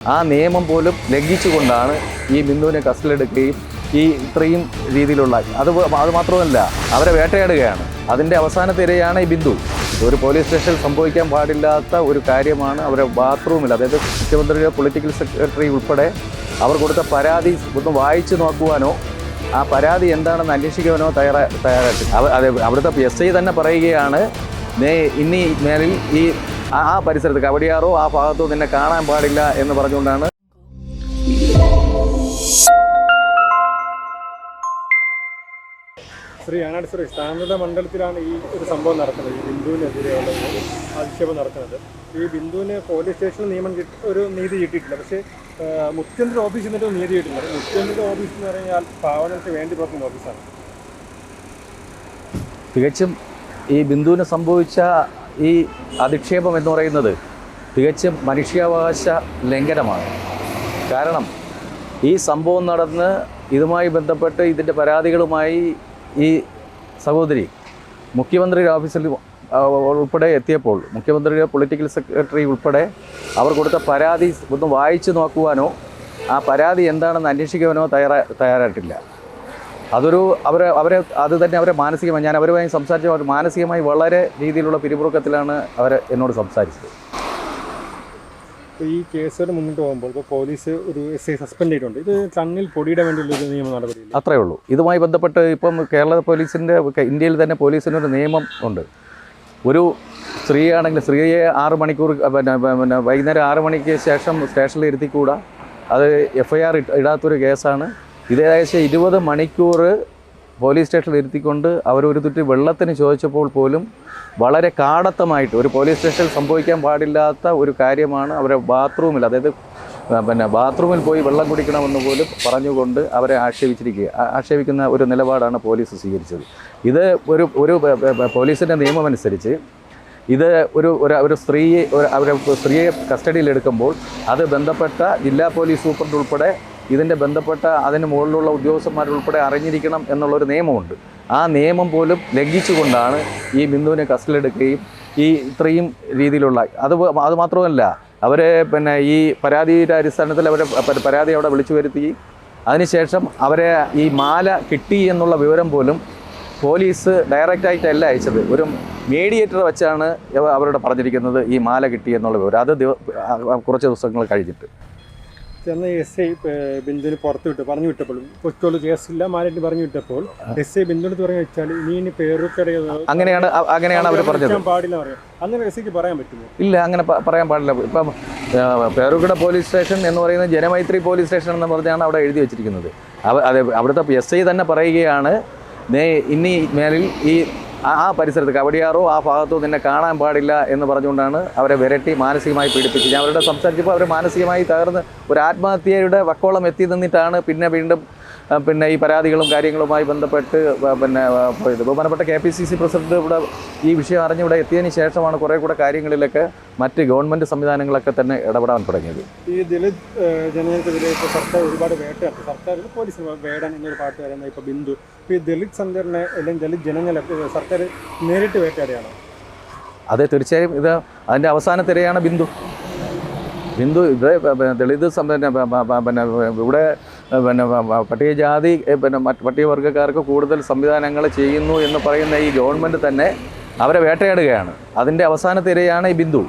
ആ നിയമം പോലും ലംഘിച്ചുകൊണ്ടാണ് ഈ ബിന്ദുവിനെ കസ്റ്റഡിയെടുക്കുകയും ഈ ഇത്രയും രീതിയിലുള്ള അത് അത് മാത്രമല്ല അവരെ വേട്ടയാടുകയാണ്. അതിന്റെ അവസാന ഇരയാണ് ഈ ബിന്ദു. ഒരു പോലീസ് സ്റ്റേഷനിൽ സംഭവിക്കാൻ പാടില്ലാത്ത ഒരു കാര്യമാണ് അവരെ ബാത്റൂമിൽ അതായത് മുഖ്യമന്ത്രിയുടെ പൊളിറ്റിക്കൽ സെക്രട്ടറി ഉൾപ്പെടെ അവർ കൊടുത്ത പരാതി ഒന്ന് വായിച്ചു നോക്കുവാനോ ആ പരാതി എന്താണെന്ന് അന്വേഷിക്കുവാനോ തയ്യാറാ തയ്യാറായിട്ട് അവ- അവിടുത്തെ എസ് ഐ തന്നെ പറയുകയാണ് ഇനി മേലിൽ ഈ ആ പരിസരത്ത് കവടിയാറോ ആ ഭാഗത്തോ നിന്നെ കാണാൻ പാടില്ല എന്ന് പറഞ്ഞുകൊണ്ടാണ്. ശ്രീ ആനാട് ശ്രീ. സ്ഥാനത മണ്ഡലത്തിലാണ് ഈ ഒരു സംഭവം നടക്കുന്നത്. ഈ ബിന്ദുവിനെതിരെയുള്ള ആക്ഷേപം നടക്കുന്നത്. ഈ ബിന്ദുവിന് പോലീസ് സ്റ്റേഷനിൽ നിയമം കിട്ടി ഒരു നീതി കിട്ടിയിട്ടില്ല. പക്ഷേ മുഖ്യമന്ത്രി ഓഫീസിൽ നിന്നിട്ട് നീതി കിട്ടുന്നുണ്ട് മുഖ്യമന്ത്രി ഓഫീസ് എന്ന് പറഞ്ഞാൽ പാവനത്തിന് വേണ്ടി പ്രവർത്തിക്കുന്ന ഓഫീസാണ്. തികച്ചും ഈ ബിന്ദുവിന് സംഭവിച്ച ഈ അധിക്ഷേപം എന്ന് പറയുന്നത് തികച്ചും മനുഷ്യാവകാശ ലംഘനമാണ്. കാരണം ഈ സംഭവം നടന്ന് ഇതുമായി ബന്ധപ്പെട്ട് ഇതിന്റെ പരാതികളുമായി ഈ സഹോദരി മുഖ്യമന്ത്രിയുടെ ഓഫീസിൽ ഉൾപ്പെടെ എത്തിയപ്പോൾ മുഖ്യമന്ത്രിയുടെ പൊളിറ്റിക്കൽ സെക്രട്ടറി ഉൾപ്പെടെ അവർ കൊടുത്ത പരാതി ഒന്ന് വായിച്ചു നോക്കുവാനോ ആ പരാതി എന്താണെന്ന് അന്വേഷിക്കുവാനോ തയ്യാറാ തയ്യാറായിട്ടില്ല. അതൊരു അവരെ അവരെ അത് തന്നെ അവരെ മാനസികമായി ഞാൻ അവരുമായി സംസാരിച്ച അവർ മാനസികമായി വളരെ രീതിയിലുള്ള പിരിമുറുക്കത്തിലാണ് അവർ എന്നോട് സംസാരിച്ചത്. ഈ കേസുകൾ മുന്നോട്ട് പോകുമ്പോൾ ഇപ്പോൾ പോലീസ് ഒരു എസ് ഐ സസ്പെൻഡ് ചെയ്തിട്ടുണ്ട്. ഇത് കണ്ണിൽ പൊടിയുടെ വേണ്ടിയുള്ള ഒരു നിയമ നടപടി അത്രേ ഉള്ളൂ. ഇതുമായി ബന്ധപ്പെട്ട് ഇപ്പം കേരള പോലീസിന്റെ ഇന്ത്യയിൽ തന്നെ പോലീസിനൊരു നിയമം ഉണ്ട്. ഒരു സ്ത്രീയാണെങ്കിൽ സ്ത്രീയെ ആറ് മണിക്കൂർ പിന്നെ പിന്നെ വൈകുന്നേരം ആറ് മണിക്ക് ശേഷം സ്റ്റേഷനിൽ ഇരുത്തിക്കൂടാ. അത് എഫ് ഐ ആർ ഇടാത്തൊരു കേസാണ്. ഇത് ഏകദേശം ഇരുപത് മണിക്കൂർ പോലീസ് സ്റ്റേഷനിൽ ഇരുത്തിക്കൊണ്ട് അവരൊരു തുറ്റി വെള്ളത്തിന് ചോദിച്ചപ്പോൾ പോലും വളരെ കാടത്തമായിട്ട് ഒരു പോലീസ് സ്റ്റേഷനിൽ സംഭവിക്കാൻ പാടില്ലാത്ത ഒരു കാര്യമാണ് അവരെ ബാത്റൂമിൽ അതായത് പിന്നെ ബാത്റൂമിൽ പോയി വെള്ളം കുടിക്കണമെന്ന് പോലും പറഞ്ഞുകൊണ്ട് അവരെ ആക്ഷേപിച്ചിരിക്കുക. ആക്ഷേപിക്കുന്ന ഒരു നിലപാടാണ് പോലീസ് സ്വീകരിച്ചത്. ഇത് ഒരു ഒരു പോലീസിന്റെ നിയമമനുസരിച്ച് ഇത് ഒരു ഒരു ഒരു സ്ത്രീയെ ഒരു അവരെ സ്ത്രീയെ കസ്റ്റഡിയിലെടുക്കുമ്പോൾ അത് ബന്ധപ്പെട്ട ജില്ലാ പോലീസ് സൂപ്രണ്ട് ഉൾപ്പെടെ ഇതിന്റെ ബന്ധപ്പെട്ട അതിന് മുകളിലുള്ള ഉദ്യോഗസ്ഥന്മാരുൾപ്പെടെ അറിഞ്ഞിരിക്കണം എന്നുള്ളൊരു നിയമമുണ്ട്. ആ നിയമം പോലും ലംഘിച്ചുകൊണ്ടാണ് ഈ ബിന്ദുവിനെ കസ്റ്റഡിയെടുക്കുകയും ഈ ഇത്രയും രീതിയിലുള്ള അത് അതുമാത്രമല്ല അത് മാത്രമല്ല അവരെ പിന്നെ ഈ പരാതിയുടെ അടിസ്ഥാനത്തിൽ അവരെ പരാതി അവിടെ വിളിച്ചു വരുത്തി. അതിനുശേഷം അവരെ ഈ മാല കിട്ടി എന്നുള്ള വിവരം പോലും പോലീസ് ഡയറക്റ്റായിട്ടല്ല അയച്ചത്. ഒരു മീഡിയേറ്റർ വെച്ചാണ് അവരോട് പറഞ്ഞിരിക്കുന്നത് ഈ മാല കിട്ടി എന്നുള്ള വിവരം. അത് കുറച്ച് ദിവസങ്ങൾ കഴിഞ്ഞിട്ട്. ചെന്ന എസ് ഐ ബിന്ദുവിന് പുറത്ത് വിട്ടു പറഞ്ഞു വിട്ടപ്പോൾ കൊച്ചുള്ള കേസില്ല മാലിട്ട് പറഞ്ഞു വിട്ടപ്പോൾ എസ് ഐ ബിന്ദുവിന് പറഞ്ഞു വെച്ചാൽ ഇനി ഇനി പേരുക്കട അങ്ങനെയാണ് അങ്ങനെയാണ് അവർ പറഞ്ഞത്. പാടില്ല പറയാം. അങ്ങനെ എസ് ഐക്ക് പറയാൻ പറ്റുമോ ഇല്ല അങ്ങനെ പറയാൻ പാടില്ല. ഇപ്പം പേരുക്കട പോലീസ് സ്റ്റേഷൻ എന്ന് പറയുന്നത് ജനമൈത്രി പോലീസ് സ്റ്റേഷൻ എന്ന് പറഞ്ഞാണ് അവിടെ എഴുതി വെച്ചിരിക്കുന്നത്. അത് അവിടുത്തെ എസ് ഐ തന്നെ പറയുകയാണ് നീ ഇനി മേലിൽ ഈ ആ ആ പരിസരത്ത് കവടിയാറോ ആ ഭാഗത്തോ നിന്നെ കാണാൻ പാടില്ല എന്ന് പറഞ്ഞുകൊണ്ടാണ് അവരെ വിരട്ടി മാനസികമായി പീഡിപ്പിച്ചത്. ഞാൻ അവരുടെ സംസാരിച്ചപ്പോൾ അവർ മാനസികമായി തകർന്ന് ഒരു ആത്മഹത്യയുടെ വക്കോളം എത്തി നിന്നിട്ടാണ് പിന്നെ വീണ്ടും പിന്നെ ഈ പരാതികളും കാര്യങ്ങളുമായി ബന്ധപ്പെട്ട് പിന്നെ പോയത്. ബഹുമാനപ്പെട്ട K P C C president ഇവിടെ ഈ വിഷയം അറിഞ്ഞ് ഇവിടെ എത്തിയതിന് ശേഷമാണ് കുറേ കൂടെ കാര്യങ്ങളിലൊക്കെ മറ്റ് ഗവൺമെന്റ് സംവിധാനങ്ങളൊക്കെ തന്നെ ഇടപെടാൻ തുടങ്ങിയത്. ഈ ദളിത് ജനങ്ങൾക്കെതിരെ ഇപ്പോൾ സർക്കാർ ഒരുപാട് വേട്ട സർക്കാർ പോലീസ് വേടാൻ എന്നൊരു പാട്ട് പറയുന്ന ഇപ്പോൾ ബിന്ദു. ഇപ്പോൾ ഈ ദളിത് സംഘടന അല്ലെങ്കിൽ ദളിത് ജനങ്ങളെ സർക്കാർ നേരിട്ട് വേട്ടയാടുകയാണ്? അതെ തീർച്ചയായും ഇത് അതിന്റെ അവസാന തിരയാണ് ബിന്ദു. ഹിന്ദു ഇവിടെ പിന്നെ ദളിത് പിന്നെ ഇവിടെ പിന്നെ പട്ടികജാതി പിന്നെ മറ്റ് പട്ടികവർഗക്കാർക്ക് കൂടുതൽ സംവിധാനങ്ങൾ ചെയ്യുന്നു എന്ന് പറയുന്ന ഈ ഗവൺമെന്റ് തന്നെ അവരെ വേട്ടയാടുകയാണ്. അതിന്റെ അവസാനത്തിരയാണ് ഈ ബിന്ദു.